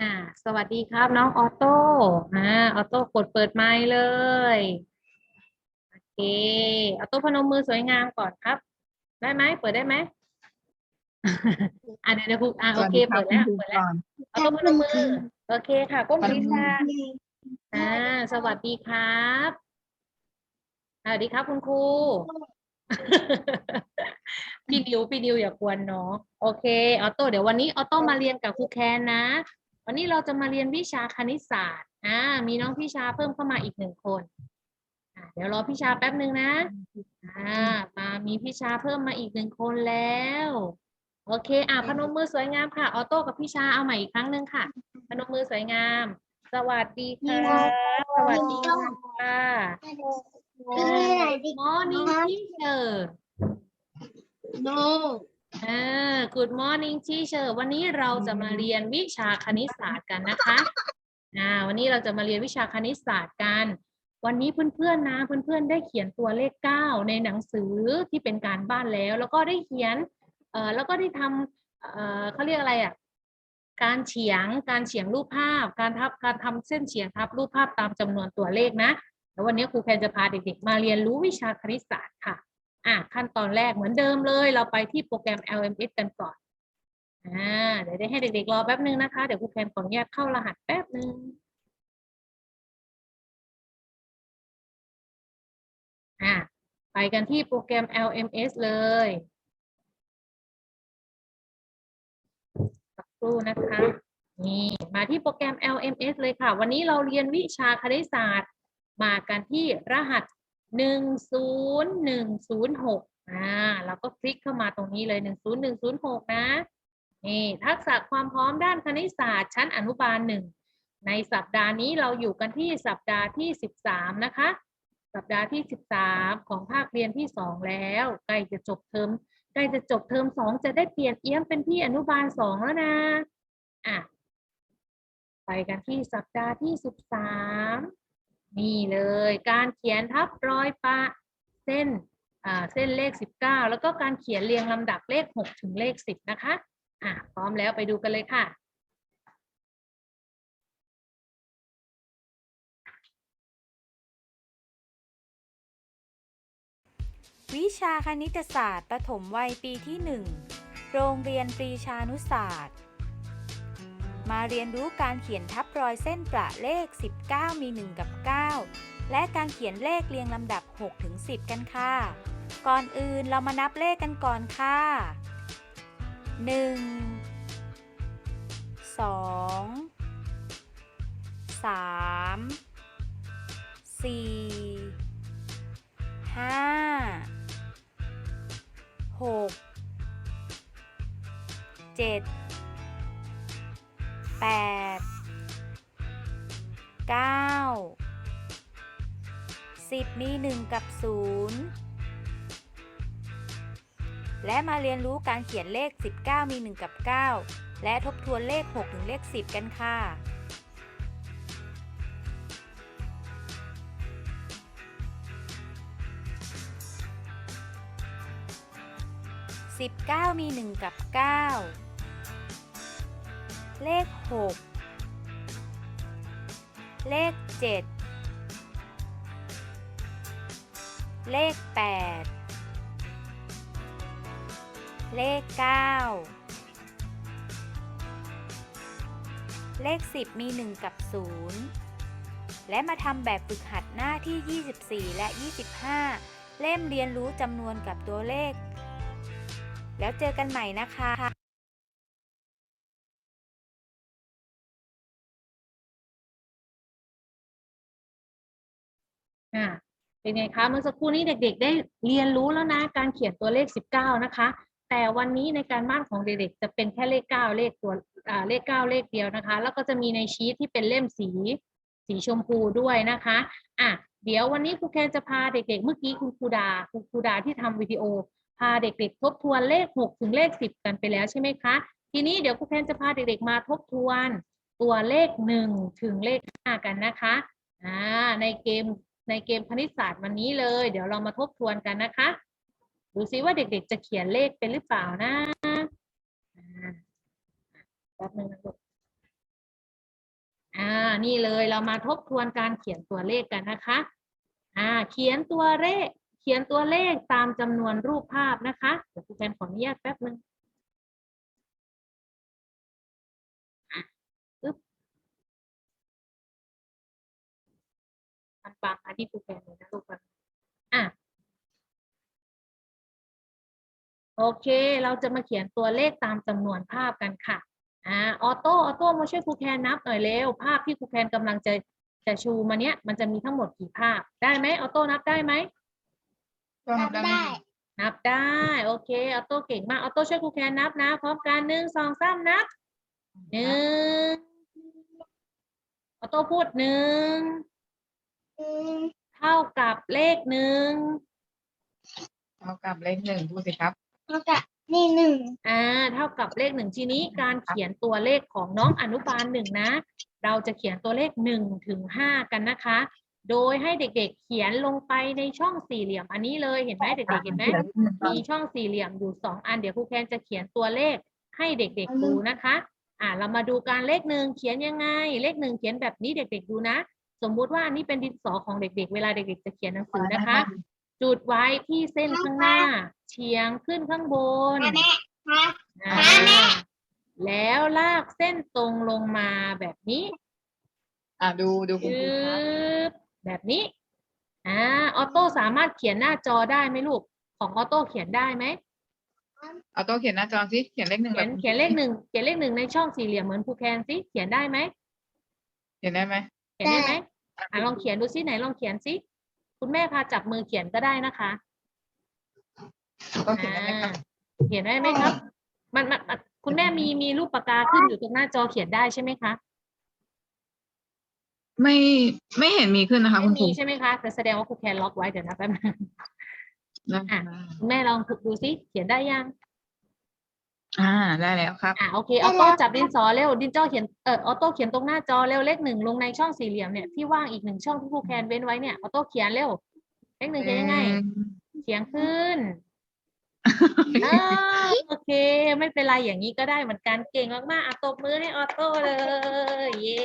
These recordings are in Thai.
อ่า สวัสดีครับ น้องออโต้ อ่า ออโต้กดเปิดไมค์เลย โอเค ออโต้พนมมือสวยงามก่อนครับ ได้ไหม เปิดได้ไหม อ่าเดี๋ยวเดี๋ยวครูอ่าโอเค เปิดแล้ว เปิดแล้ว ออโต้พนมมือ โอเคค่ะ ก้มศีรษะอ่า สวัสดีครับสวัสดีครับคุณครูพี่ดิวพี่ดิวอย่ากวนน้องโอเคออโต้เดี๋ยววันนี้ออโต้มาเรียนกับครูแคนนะ วันนี้เราจะมาเรียนวิชาคณิตศาสตร์อ่ามีน้องพี่ชาเพิ่มเข้ามาอีกหนึ่งคนอ่าเดี๋ยวรอพี่ชาแป๊บหนึ่งนะอ่ามามีพี่ชาเพิ่มมาอีกหนึ่งคนแล้ว โอเคอ่าพนมมือสวยงามค่ะ ออโต้กับพี่ชาเอาใหม่อีกครั้งหนึ่งค่ะ พนมมือสวยงาม สวัสดีค่ะสวัสดีค่ะ Morning teacher No. อ่า Good morning teacher วันนี้เราจะมาเรียนวิชาคณิตศาสตร์กันนะคะอ่าวันนี้เราจะมาเรียนวิชาคณิตศาสตร์กัน วันนี้เพื่อนๆนะเพื่อนๆได้เขียนตัวเลขเก้าในหนังสือที่เป็นการบ้านแล้ว แล้วก็ได้เขียนเอ่อแล้วก็ได้ทำเอ่อเขาเรียกอะไรอะการเฉียงการเฉียงรูปภาพ การทับการทำเส้นเฉียงทับรูปภาพตามจำนวนตัวเลขนะแล้ววันนี้ครูแพนจะพาเด็กๆ มาเรียนรู้วิชาคณิตศาสตร์ค่ะ อะขั้นตอนแรกเหมือนเดิมเลย เราไปที่โปรแกรม LMS กันก่อนอ่าเดี๋ยวได้ให้เด็กๆรอแป๊บนึงนะคะ เดี๋ยวครูแพนขออนุญาตเข้ารหัสแป๊บนึงอะไปกันที่โปรแกรม LMS เลยสักครู่นะคะ นี่ มาที่โปรแกรม LMS เลยค่ะ วันนี้เราเรียนวิชาคณิตศาสตร์ มากันที่รหัส หนึ่งศูนย์หนึ่งศูนย์หกอ่าเราก็คลิกเข้ามาตรงนี้เลยหนึ่งศูนย์หนึ่งศูนย์หกนะนี่ทักษะความพร้อมด้านคณิตศาสตร์ชั้นอนุบาลหนึ่งในสัปดาห์นี้เราอยู่กันที่สัปดาห์ที่สิบสามนะคะ สัปดาห์ที่สิบสามของภาคเรียนที่สองแล้วใกล้จะจบเทอมใกล้จะจบเทอมสองจะได้เปลี่ยนเอี้ยมเป็นพี่อนุบาลสองแล้วนะอะไปกันที่สัปดาห์ที่สิบสาม นี่เลยการเขียนทับรอยปะเส้นอ่าเส้นเลขสิบเก้าแล้วก็การเขียนเรียงลำดับเลขหกถึงเลขสิบนะคะอะพร้อมแล้วไปดูกันเลยค่ะ วิชาคณิตศาสตร์ ประถมวัยปีที่ 1 โรงเรียนปรีชานุศาสตร์ มาเรียนรู้การเขียนทับรอยเส้นประเลข 19 มี 1 กับ 9 และการเขียนเลขเรียงลำดับ 6 ถึง 10 กันค่ะ ก่อนอื่นเรามานับเลขกันก่อนค่ะ 1 2 3 4ห้าหกเจ็ด แปดเก้าสิบมีหนึ่งกับศูนย์และมาเรียนรู้การเขียนเลข 19 มี 1 กับ 9 และทบทวนเลข 6 ถึงเลข 10 กันค่ะสิบเก้ามีหนึ่งกับเก้า เลขหกเลขเจ็ดเลขแปดเลขเก้าเลขสิบมีหนึ่งกับศูนย์และมาทำแบบฝึกหัดหน้าที่ 24 และ 25 เล่มเรียนรู้จำนวนกับตัวเลข แล้วเจอกันใหม่นะคะ เป็นไงคะเมื่อสักครู่นี้เด็กๆ ได้เรียนรู้แล้วนะการเขียนตัวเลข 19 นะคะ แต่วันนี้ในการบ้านของเด็กๆ จะเป็นแค่เลข 9 เลขตัวเลข 9 เลขเดียวนะคะ แล้วก็จะมีในชีทที่เป็นเล่มสีสีชมพูด้วยนะคะอะเดี๋ยววันนี้ครูแคนจะพาเด็กๆ เมื่อกี้คุณครูดาคุณครูดาที่ทำวิดีโอ พาเด็กๆ ทบทวนเลข 6 ถึงเลข 10 กันไปแล้วใช่ไหมคะ ทีนี้เดี๋ยวครูแคนจะพาเด็กๆ มาทบทวนตัวเลข 1 ถึงเลข 5 กันนะคะอ่าในเกม ในเกมคณิตศาสตร์วันนี้เลย เดี๋ยวเรามาทบทวนกันนะคะ ดูซิว่าเด็กๆจะเขียนเลขเป็นหรือเปล่านะแป๊บนึงนะลูกนี่เลยเรามาทบทวนการเขียนตัวเลขกันนะคะ อ่า เขียนตัวเลข เขียนตัวเลขตามจำนวนรูปภาพนะคะ เดี๋ยวครูแพนขออนุญาตแป๊บนึงอะปึ๊บ มันปังอันที่ครูแพนเลยนะลูกมันอะโอเค เราจะมาเขียนตัวเลขตามจำนวนภาพกันค่ะอ่าออโต้ออโต้มาช่วยครูแคนนับหน่อยเร็ว ภาพที่ครูแคนกำลังจะจะชูมาเนี้ยมันจะมีทั้งหมดกี่ภาพ ได้ไหมออโต้นับได้ไหมทำได้ นับได้ โอเค ออโต้เก่งมาก ออโต้ช่วยครูแคนนับนะ พร้อมกันหนึ่งสองสามนับหนึ่งออโต้พูดหนึ่งอืม เท่ากับเลขหนึ่งเท่ากับเลขหนึ่งพูดสิครับแล้วก็นี่หนึ่งอ่าเท่ากับเลขหนึ่งทีนี้การเขียนตัวเลขของน้องอนุบาลหนึ่งนะ เราจะเขียนตัวเลขหนึ่งถึงห้ากันนะคะ โดยให้เด็กๆเขียนลงไปในช่องสี่เหลี่ยมอันนี้เลยเห็นไหมเด็กๆเห็นไหมมีช่องสี่เหลี่ยมอยู่สองอันเดี๋ยวครูแคนจะเขียนตัวเลขให้เด็กๆดูนะคะ อ่าเรามาดูการเลขหนึ่งเขียนยังไง เลขหนึ่งเขียนแบบนี้เด็ก ๆ ดูนะ สมมุติว่าอันนี้เป็นดินสอของเด็ก ๆ เวลาเด็ก ๆ จะเขียนหนังสือนะคะ จุดไว้ที่เส้นข้างหน้า เฉียงขึ้นข้างบนแม่ฮะอ่าแล้วลากเส้นตรงลงมาแบบนี้อ่าดูดูคุณครูปึ๊ครับบแบบนี้อ่าออโต้สามารถเขียนหน้าจอได้ไหมลูก ของออโต้เขียนได้ไหมเอาโต๊ะเขียนหน้าจอสิเขียนเลขหนึ่งเขีแบยนบเขียนเลขหนึ่งเขียนเลขหนึ่งในช่องสี่เหลี่ยมเหมือนครูแคนสิเขียนได้ไหมเขียนได้ไหม เขียนได้ไหมอะลองเขียนดูซิไหนลองเขียนซิคุณแม่พาจับมือเขียนก็ได้นะคะโต๊ะเขียนได้ไหมครับอ่าเขียนได้ไหมครับ มันมันมันคุณแม่มีมีรูปปากกาขึ้นอยู่ตรงหน้าจอเขียนได้ใช่ไหมคะไม่ไม่เห็นมีขึ้นนะคะไม่คุณครูมีใช่ไหมคะแต่แสดงว่าครูแคนล็อกไว้เดี๋ยวนะแป๊บนึง นะอะคุณแม่ลองดูซิเขียนได้ยัง อ่าได้แล้วครับอะโอเคออโต้จับดินสอเร็วดินจอเขียนเออออโต้เขียนตรงหน้าจอเร็วเลขหนึ่งลงในช่องสี่เหลี่ยมเนี่ยที่ว่างอีกหนึ่งช่องที่ครูแคนเว้นไว้เนี่ยออโต้เขียนเร็วเลขหนึ่งเขียนยังไงเฉียงขึ้นอ่าโอเค ไม่เป็นไรอย่างนี้ก็ได้เหมือนกันเก่งมากๆอะตบมือให้ออโต้เลยเย้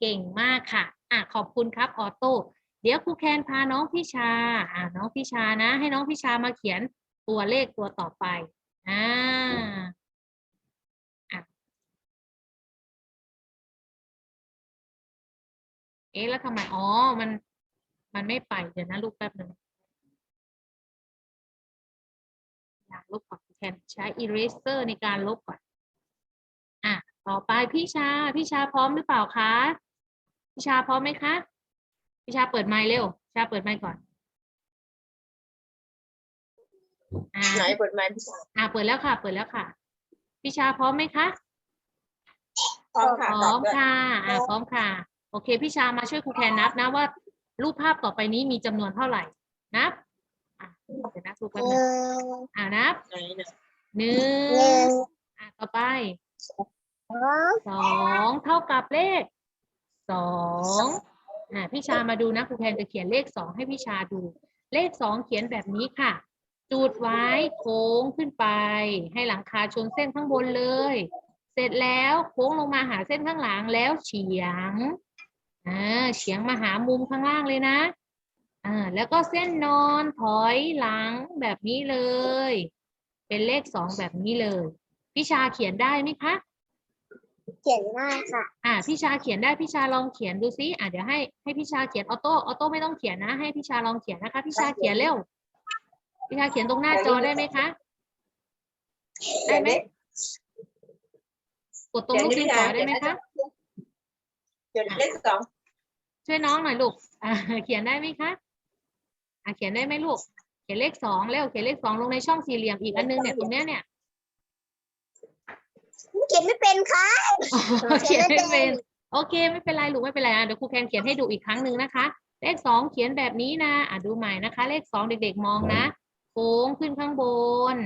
เก่งมากค่ะอะขอบคุณครับออโต้เดี๋ยวครูแคนพาน้องพิชาอะน้องพิชานะ ให้น้องพิชามาเขียนตัวเลขตัวต่อไป อ่าอะเอ๊ะแล้วทำไม อ๋อ มัน มันไม่ไป เดี๋ยวนะลูกแป๊บหนึ่งอยากลบก่อนแทนใช้ eraser ในการลบก่อน อะ ต่อไปพี่ชา พี่ชาพร้อมหรือเปล่าคะ พี่ชาพร้อมไหมคะ พี่ชาเปิดไมค์เร็ว ชาเปิดไมค์ก่อน อ่าไหนเปิดไมค์พี่สาวอ่าเปิดแล้วค่ะ เปิดแล้วค่ะพี่ชาพร้อมไหมคะพร้อมค่ะพตร้ออบมด้วยค่ะอ่าพร้อมค่ะ โอเคพี่ชามาช่วยครูแคนนับนะว่า รูปภาพต่อไปนี้มีจำนวนเท่าไหร่ นับอะเดี๋ยวนะครูแป๊บหนึงนึ่งอ่านับไหนนะหนึ่หนึ่งงอะต่อไปสองสองเท่ากับเลขสองอ่าพี่ชามาดูนะครูแคนจะเขียนเลขสองให้พี่ชาดู เลขสองเขียนแบบนี้ค่ะ จุดไว้โค้งขึ้นไป ให้หลังคาชนเส้นข้างบนเลย เสร็จแล้วโค้งลงมาหาเส้นข้างหลังแล้วเฉียงอ่าเฉียงมาหามุมข้างล่างเลยนะอ่าแล้วก็เส้นนอนถอยหลังแบบนี้เลย เป็นเลขสองแบบนี้เลยพี่ชาเขียนได้ไหมคะเขียนง่ายค่ะ อ่าพี่ชาเขียนได้พี่ชาลองเขียนดูซิอ่าเดี๋ยวให้ให้พี่ชาเขียนออโต้ออโต้ไม่ต้องเขียนนะ ให้พี่ชาลองเขียนนะคะพี่ชาเขียนเร็ว พี่ชาเขียนตรงหน้าจอได้ไหมคะ ได้ไหมกดตรงลูกดินสอได้ไหมคะเขียนเลขสองช่วยน้องหน่อยลูกอ่าเขียนได้ไหมคะอ่าเขียนได้ไหมลูก เขียนเลขสองเร็วเขียนเลขสองลงในช่องสี่เหลี่ยมอีกอันนึงเนี่ยตรงเนี้ยเนี่ยเขียนไม่เป็นค่ะเขียนไม่เป็น โอเคไม่เป็นไรลูกไม่เป็นไรอะเดี๋ยวครูแคนเขียนให้ดูอีกครั้งหนึ่งนะคะ เลขสองเขียนแบบนี้นะอะดูใหม่นะคะ เลขสองเด็กๆมองนะโค้งขึ้นข้างบน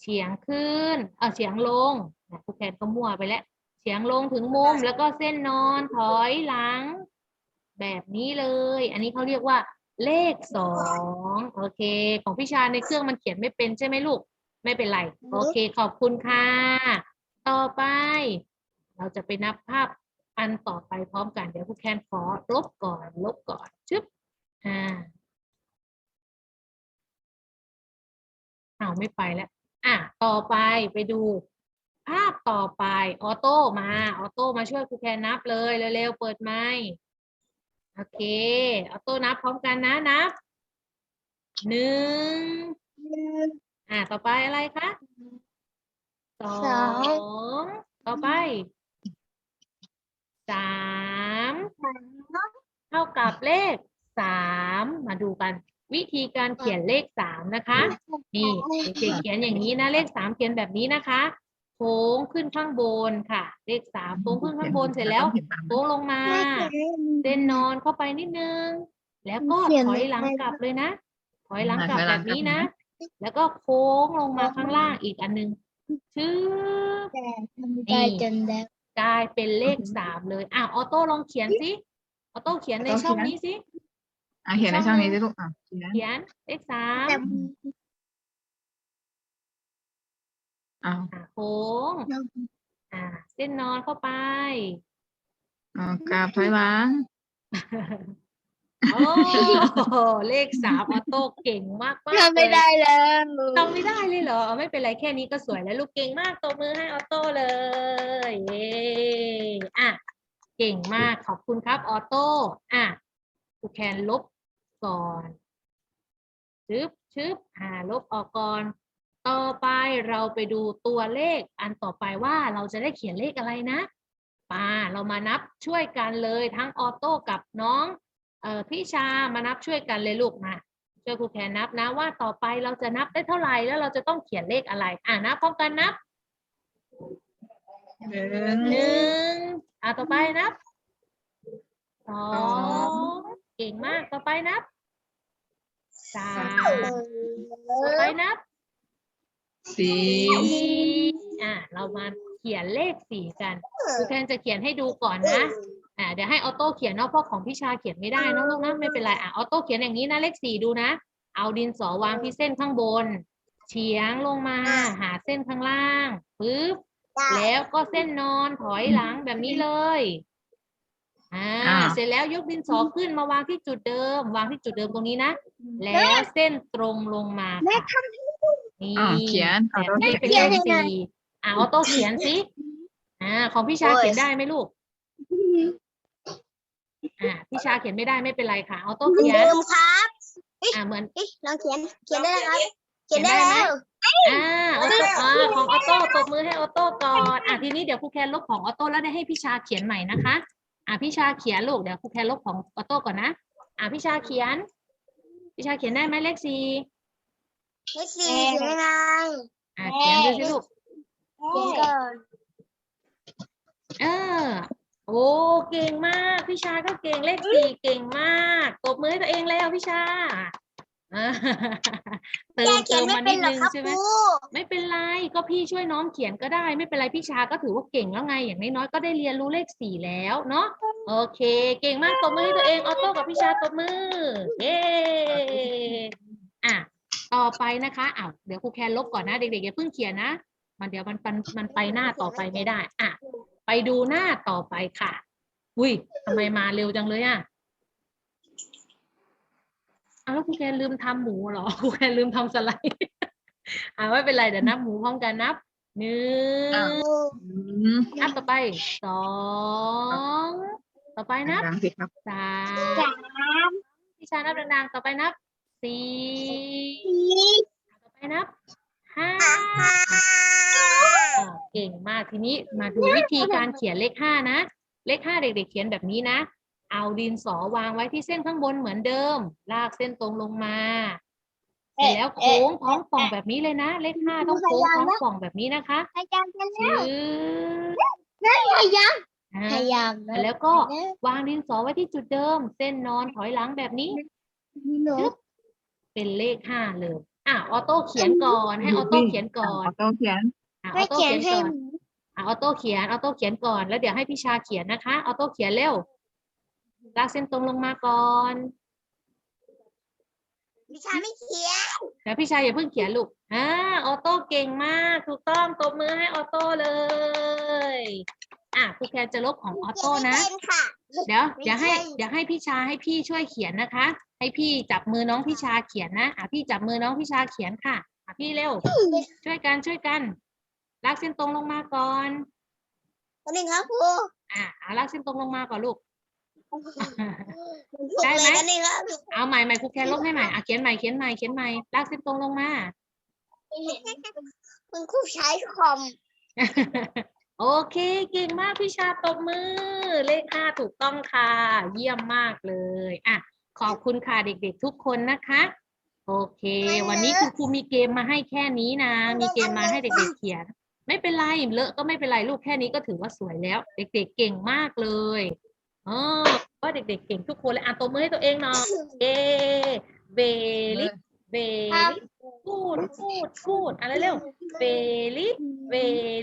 เฉียงขึ้น เออเฉียงลงนะครูแคนก็มั่วไปแล้ว เฉียงลงถึงมุมแล้วก็เส้นนอนถอยหลัง แบบนี้เลย อันนี้เขาเรียกว่า เลขสองโอเค ของพี่ชาในเครื่องมันเขียนไม่เป็นใช่ไหมลูก ไม่เป็นไร โอเค ขอบคุณค่ะ ต่อไป เราจะไปนับภาพอันต่อไปพร้อมกัน เดี๋ยวครูแคนขอลบก่อน ลบก่อน ชึบ อ่า เอาไม่ไปแล้ว อะต่อไปไปดู ภาพต่อไปออโต้มาออโต้มาช่วยครูแคนนับเลยเร็วๆเปิดไมค์โอเคออโต้นับพร้อมกันนะนับหนึ่งอะต่อไปอะไรคะสอสองงต่อไปสามเท่ากับเลขสามมาดูกัน วิธีการเขียนเลขสามนะคะ นี่เด็กๆเขียนอย่างนี้นะเลขสามเขียนแบบนี้นะคะโค้งขึ้นข้างบนค่ะ เลขสามโค้งขึ้นข้างบนเสร็จแล้วโค้งลงมาเส้นนอนเข้าไปนิดนึง แล้วก็เขียนถไม่อยหลังได้กลับเลยนะ ถอยหลังอะกลับถอยหแบลังบกลับนี้นะนะ แล้วก็โค้งลงมาข้างล่างอีกอันหนึงชื่อแต่ทำได้จนแล้วกลายเป็นเลขสามเลยอะออโต้ลองเขียนสิออโต้เขียนในออโต้ช่องเขียนนี้สิ อะเขียนในช่องนี้สิลูกอะเขียนเขียนเลขสามแต่อ้าวอะโค้งอะเส้นนอนเข้าไปเอากราบถอยหลังโอ้เลขสามออโต้เก่งมากมากทำไม่ได้แล้วทำไม่ได้เลยเหรอเอาไม่เป็นไรแค่นี้ก็สวยแล้วลูกเก่งมากตบมือให้ออโต้เลยเย้อะเก่งมากขอบคุณครับออโต้อะครูแคนลบ ก่อนชึบชึบอ่าลบออกก่อน ต่อไปเราไปดูตัวเลขอันต่อไปว่าเราจะได้เขียนเลขอะไรนะป่าเรามานับช่วยกันเลยทั้งออโต้กับน้องเอ่อพี่ชามานับช่วยกันเลยลูกมาช่วยครูแคนนับนะว่าต่อไปเราจะนับได้เท่าไหร่แล้วเราจะต้องเขียนเลขอะไร อ่านับพร้อมกันนับหนึ่งหนึ่งอ่าต่อไปนับสอสองงเก่งมากต่อไปนับ สามต่อไปนับสี่สี่อ่าเรามาเขียนเลขสี่กันครูแคนจะเขียนให้ดูก่อนนะอ่าเดี๋ยวให้ออโต้เขียนเนาะเพราะของพี่ชาเขียนไม่ได้เนอะลูกนะไม่เป็นไรอะออโต้เขียนอย่างนี้นะเลขสี่ดูนะ เอาดินสอวางที่เส้นข้างบน เฉียงลงมาหาเส้นข้างล่างปึ๊บแล้วก็เส้นนอนถอยหลังแบบนี้เลยอ่าอ่าเสร็จแล้วยกดินสอขึ้นมาวางที่จุดเดิม วางที่จุดเดิมตรงนี้นะ แล้วเส้นตรงลงมาค่ะนี่อ่าเขียนขอแบบโทษนี้ทีเป็นเลขสี่อ่าออโต้เขียนสิอ่าของพี่ชาเขียนได้ไหมลูก อ่าพี่ชาเขียนไม่ได้ไม่เป็นไรค่ะออโต้เขียนลืมครับอ่าเหมือน เอ๊ะลองเขียน เขียนได้แล้วครับ เขียนได้เขียนได้ไหมแล้ว อ่าออโต้อ่าของออโต้ตบมือให้ออโต้ก่อนอะทีนี้เดี๋ยวครูแคนลบของออโต้แล้วได้ให้พี่ชาเขียนใหม่นะคะ อ่าพี่ชาเขียนลูกเดี๋ยวครูแคนลบของออโต้ก่อนนะ อ่าพี่ชาเขียน พี่ชาเขียนได้ไหมเลขสี่เลขสี่เขียนยังไงอ่าเขียนดูสิลูก เขียนก่อนเออ โอ้เก่งมากพี่ชาก็เก่งเลขสี่เก่งมากตบมือให้ตัวเองแล้วพี่ชาอ่า เติแกมเขีเติยนมไม่มาเป็นินดหรอนึงครับใช่ไหมครูไม่เป็นไรก็พี่ช่วยน้องเขียนก็ได้ ไม่เป็นไรพี่ชาก็ถือว่าเก่งแล้วไง อย่างน้อยๆก็ได้เรียนรู้เลขสี่แล้วเนาะโอเค เก่งมากตบมือให้ตัวเองออโต้กับพี่ชาตบมือเย้อะต่อไปนะคะอ้าวเดี๋ยวครูแคนลบก่อนนะเด็กๆอย่าเพิ่งเขียนนะมันเดี๋ยวมันมันมันไปหน้าต่อไปไม่ได้ อะ ไปดูหน้าต่อไปค่ะ อุ้ยทำไมมาเร็วจังเลยอะ อ้าวแล้วครูแคนลืมทำหมูเหรอครูแคนลืมทำสไลด์อ่าไม่เป็นไรเดี๋ยวนับหมูพร้อมกันนับหนึ่งอ้าวอืมนับต่อไปสองต่อไปนับดังสิครับสามสามพี่ชานับดังๆต่อไปนับสี่สี่ต่อไปนับห้าห้าอ่าเก่งมากทีนี้มาดูวิธีการเขียนเลขห้านะ เลขห้าเด็กๆเขียนแบบนี้นะ เอาดินสอวางไว้ที่เส้นข้างบนเหมือนเดิม ลากเส้นตรงลงมาเสร็จแล้วโค้งท้องป่องแบบนี้เลยนะ เลขห้าต้องโค้งท้องป่องแบบนี้นะคะพยายามกันชื่แล้วอพยายามอ่าพยายามเสร็จแล้วก็วางดินสอไว้ที่จุดเดิม เส้นนอนถอยหลังแบบนี้หนูเป็นเลขห้าเลยอะออโต้เขียนก่อนให้ออโต้เขียนก่อนออโต้เขียนอะอไม่อโต้เขียนเขียนให้ก่อนอะออโต้เขียนออโต้เขียนก่อนแล้วเดี๋ยวให้พี่ชาเขียนนะคะออโต้เขียนเร็ว ลากเส้นตรงลงมาก่อนวิชาไม่เขียนเดี๋ยวพี่ชายอย่าเพิ่งเขียนลูกอ่าออโต้เก่งมาก ถูกต้องตบมือให้ออโต้เลย อะครูแคนจะลบของออโต้นะ เขียไม่เป็นค่ะ เดี๋ยวไม่เดี๋ยวให้ใช่ เดี๋ยวให้พี่ชาให้พี่ช่วยเขียนนะคะ ให้พี่จับมือน้องพี่ชาเขียนนะอะพี่จับมือน้องพี่ชาเขียนค่ะอะพี่เร็ว ช่วยกันช่วยกัน ลากเส้นตรงลงมาก่อน ตัวหนึ่งครับครูอะเอาลากเส้นตรงลงมาก่อนลูกถูก ได้เลไหมยกันนี่ครับเอาใหม่ใหม่ครูแคนลบให้ใหม่อะเขียนใหม่เขียนใหม่เขียนใหม่ลากเส้นตรงลงมาคุณครูใช้คอมโอเคเก่งมากพี่ชาตบมือ เลขห้าถูกต้องค่ะ เยี่ยมมากเลยอะขอบคุณค่ะเด็กๆทุกคนนะคะ โอเค วันนี้คุณครูมีเกมมาให้แค่นี้นะ มีเกมมาให้เด็กๆเขียน ไม่เป็นไรเลอะก็ไม่เป็นไรลูกแค่นี้ก็ถือว่าสวยแล้ว เด็กๆเก่งมากเลยเออว่าเด็กๆเก่งทุกคนเลยอะตบมือให้ตัวเองหน่อยเย้เบลิเบลิพูดพูดพูดอะไรเร็วเบลิเบ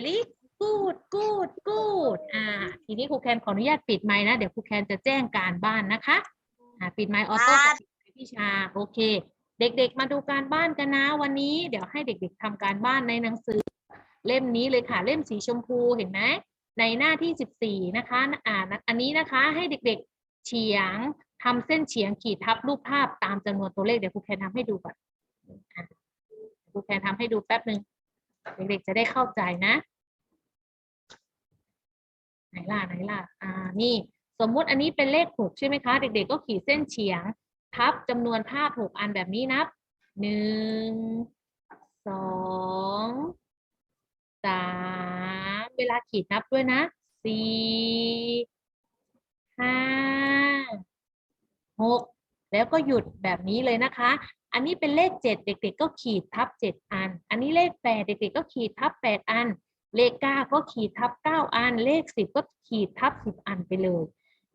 ลิกูดกูดกูดอ่าทีนี้ครูแคนขออนุญาตปิดไมค์นะ เดี๋ยวครูแคนจะแจ้งการบ้านนะคะอ่าปิดไมค์ออโต้กับพี่ชาโอเค เด็กๆ มาดูการบ้านกันนะวันนี้ เดี๋ยวให้เด็กๆทำการบ้านในหนังสือ เล่มนี้เลยค่ะเล่มสีชมพูเห็นไหม ในหน้าที่สิบสี่นะคะอ่าอันนี้นะคะให้เด็กๆเฉียงทำเส้นเฉียงขีดทับรูปภาพตามจำนวนตัวเลขเดี๋ยวครูแคนทำให้ดูก่อนครูแคนทำให้ดูแป๊บหนึ่งเด็กๆจะได้เข้าใจนะ ไหนล่ะไหนล่ะอ่านี่สมมุติอันนี้เป็นเลขหกใช่ไหมคะ เด็กๆก็ขีดเส้นเฉียง ทับจำนวนภาพหกอันแบบนี้นับหนึ่งสองสามเว ลาขีดนับด้วยนะสี่ห้าหกแล้วก็หยุดแบบนี้เลยนะคะ อันนี้เป็นเลขเจ็ดเด็ก ๆ ก็ขีดทับเจ็ดอัน อันนี้เลขแปดเด็ก ๆ ก็ขีดทับแปดอัน เลขเก้าก็ขีดทับเก้าอัน เลขสิบก็ขีดทับสิบอันไปเลย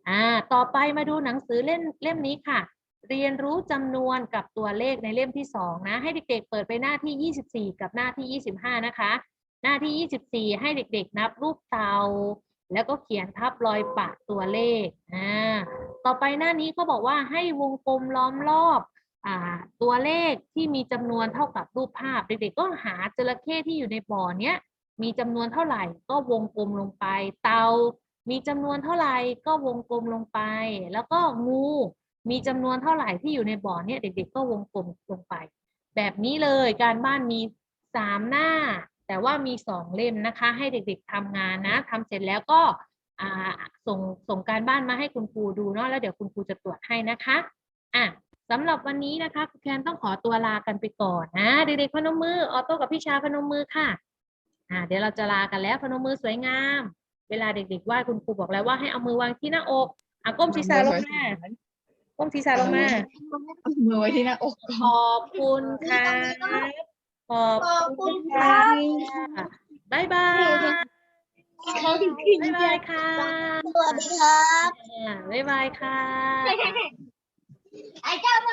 อ่า ต่อไปมาดูหนังสือเล่มเล่มนี้ค่ะ เรียนรู้จำนวนกับตัวเลขในเล่มที่สองนะ ให้เด็ก ๆ เปิดไปหน้าที่ 24 กับหน้าที่ 25 นะคะ น้าที่ 24 ให้เด็กๆ นับรูปเตา แล้วก็เขียนทับรอยปะตัวเลขอ่าต่อไปหน้านี้เขาบอกว่าให้วงกลมล้อมรอบอ่าตัวเลขที่มีจำนวนเท่ากับรูปภาพ เด็กๆ ก็หาจระเข้ที่อยู่ในบ่อเนี้ยมีจำนวนเท่าไหร่ก็วงกลมลงไป เตา มีจำนวนเท่าไหร่ก็วงกลมลงไป แล้วก็งูมีจำนวนเท่าไหร่ที่อยู่ในบ่อเนี่ยเด็กๆ ก็วงกลมลงไป แบบนี้เลยการบ้านมีสามหน้า แต่ว่ามีสองเล่มนะคะ ให้เด็กๆทำงานนะทำเสร็จแล้วก็อ่าส่งส่งการบ้านมาให้คุณครูดูเนาะแล้วเดี๋ยวคุณครูจะตรวจให้นะคะอะสำหรับวันนี้นะคะครูแคนต้องขอตัวลากันไปก่อนนะเด็กๆพนมมือออโต้กับพี่ชาพนมมือค่ะอ่าเดี๋ยวเราจะลากันแล้วพนมมือสวยงาม เวลาเด็กๆไหว้คุณครูบอกแล้วว่าให้เอามือวางที่หน้าอกอะก้มศีรษะลงมาก้มศีรษะลงมามือไว้ที่หน้าอกขอบคุณค่ะ ขอบขอบคุคุณณค่ะครับบ๊ายบายบ๊ายบายค่ะ สวัสดีครับอ่าบ๊ายบายค่ะไอ้เจ้า